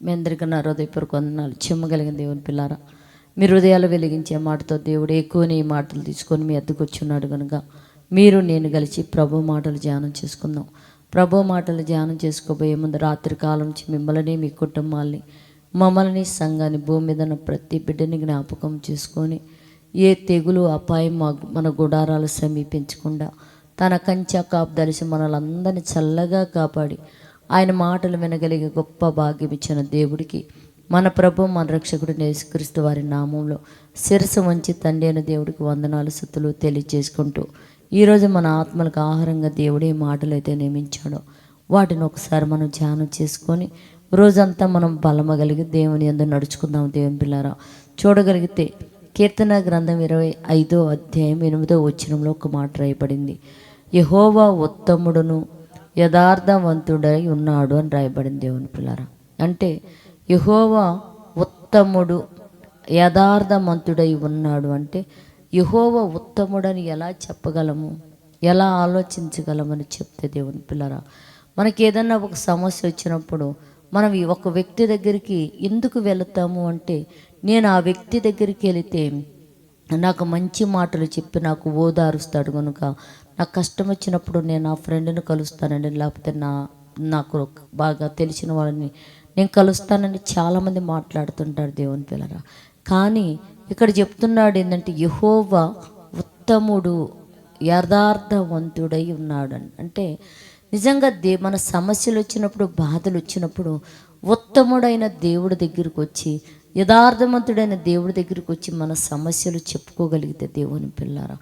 మీ అందరికీ నా హృదయపూర్వక వందనాలు. చెమ్మగలిగిన దేవుని పిల్లారా మీ హృదయాలు వెలిగించే మాటతో దేవుడు ఎక్కువ నీ మాటలు తీసుకొని మీ ఎద్దుకొచ్చున్నాడు కనుక మీరు నేను కలిసి ప్రభు మాటలు ధ్యానం చేసుకుందాం. ప్రభు మాటలు ధ్యానం చేసుకోబోయే ముందు రాత్రి కాలం నుంచి మిమ్మల్ని మీ కుటుంబాల్ని మమ్మల్ని సంఘాన్ని భూమి మీద ఉన్న ప్రతి బిడ్డని జ్ఞాపకం చేసుకొని ఏ తెగులు అపాయం మా మన గుడారాలు సమీపించకుండా తన కంచె కాపు దలిసి మనలందరినీ చల్లగా కాపాడి ఆయన మాటలు వినగలిగే గొప్ప భాగ్యం ఇచ్చిన దేవుడికి మన ప్రభు మన రక్షకుడు నేసుక్రీస్తు వారి నామంలో శిరసు వంచి తండ్రి అయిన దేవుడికి వందనాలు సుత్తులు తెలియజేసుకుంటూ ఈరోజు మన ఆత్మలకు ఆహారంగా దేవుడే మాటలు అయితే నియమించాడో. వాటిని ఒకసారి మనం ధ్యానం చేసుకొని రోజంతా మనం బలమగలిగి దేవుని ఎందు నడుచుకుందాం దేవుని పిల్లారా. చూడగలిగితే కీర్తన గ్రంథం ఇరవై ఐదో అధ్యాయం ఎనిమిదో వచ్చినంలో ఒక మాట రాయబడింది. యహోవా ఉత్తముడును యథార్థవంతుడై ఉన్నాడు అని రాయబడింది దేవుని పిల్లారా. అంటే యహోవా ఉత్తముడు యథార్థవంతుడై ఉన్నాడు అంటే యహోవ ఉత్తముడని ఎలా చెప్పగలము? ఎలా ఆలోచించగలమని చెప్తే దేవుని పిల్లరా. మనకి ఏదన్నా ఒక సమస్య వచ్చినప్పుడు మనం ఒక వ్యక్తి దగ్గరికి ఎందుకు వెళతాము అంటే నేను ఆ వ్యక్తి దగ్గరికి వెళితే నాకు మంచి మాటలు చెప్పి నాకు ఓదారుస్తాడు కనుక నాకు కష్టం వచ్చినప్పుడు నేను ఆ ఫ్రెండ్ని కలుస్తానండి. లేకపోతే నా నాకు బాగా తెలిసిన వాళ్ళని నేను కలుస్తానని చాలామంది మాట్లాడుతుంటారు దేవుని పిల్లరా. కానీ ఇక్కడ చెప్తున్నాడు ఏంటంటే యహోవా ఉత్తముడు యథార్థవంతుడై ఉన్నాడు అని అంటే నిజంగా దే మన సమస్యలు వచ్చినప్పుడు బాధలు వచ్చినప్పుడు ఉత్తముడైన దేవుడి దగ్గరికి వచ్చి యథార్థవంతుడైన దేవుడి దగ్గరికి వచ్చి మన సమస్యలు చెప్పుకోగలిగితే దేవుని పిల్లారా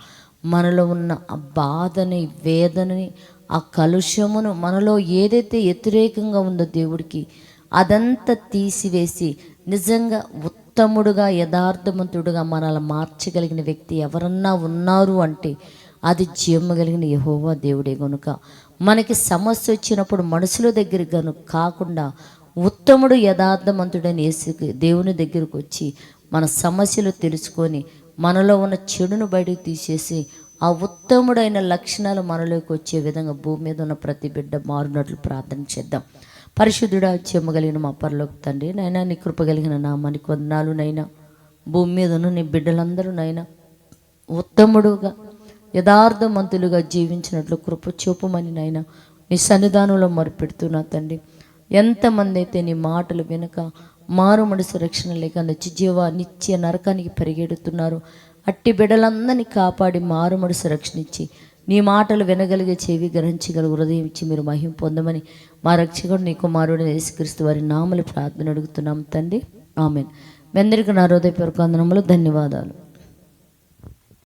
మనలో ఉన్న ఆ బాధని వేదనని ఆ కలుషమును మనలో ఏదైతే వ్యతిరేకంగా ఉందో దేవుడికి అదంతా తీసివేసి నిజంగా ఉత్తముడుగా యథార్థవంతుడుగా మనల్ని మార్చగలిగిన వ్యక్తి ఎవరన్నా ఉన్నారు అంటే అది జీవము కలిగిన యహోవా దేవుడే గనుక. మనకి సమస్య వచ్చినప్పుడు మనుషుల దగ్గర గను కాకుండా ఉత్తముడు యథార్థమంతుడని యేసు దేవుని దగ్గరకు వచ్చి మన సమస్యలు తెలుసుకొని మనలో ఉన్న చెడును బయటకు తీసేసి ఆ ఉత్తముడైన లక్షణాలు మనలోకి వచ్చే విధంగా భూమి మీద ఉన్న ప్రతి బిడ్డ మారునట్లు ప్రార్థన చేద్దాం. పరిశుద్ధుడా చెమ్మగలిగిన మా పరలోకి తండ్రి నైనా నీ కృపగలిగిన నామానికి వందనాలు నైనా. భూమి మీద ఉన్న నీ బిడ్డలందరూ నైనా ఉత్తముడుగా యథార్థమంతులుగా జీవించినట్లు కృప చూపమని నైనా నీ సన్నిధానంలో మొరుపెడుతున్నా తండ్రి. ఎంతమంది అయితే నీ మాటలు వెనుక మారు మనసు రక్షణ లేక నిత్యజీవ నిత్య నరకానికి పరిగెడుతున్నారు అట్టి బిడ్డలందరినీ కాపాడి మారు మనసు రక్షణ ఇచ్చి నీ మాటలు వినగలిగే చెవి గ్రహించగల హృదయం ఇచ్చి మీరు మహిం పొందమని మా రక్షకుడు నీ కుమారుడు యేసుక్రీస్తు వారి నామలు ప్రార్థన అడుగుతున్నాం తండ్రి. ఆమెన్. మీ అందరికీ నా హృదయపూర్వక వందనములు ధన్యవాదాలు.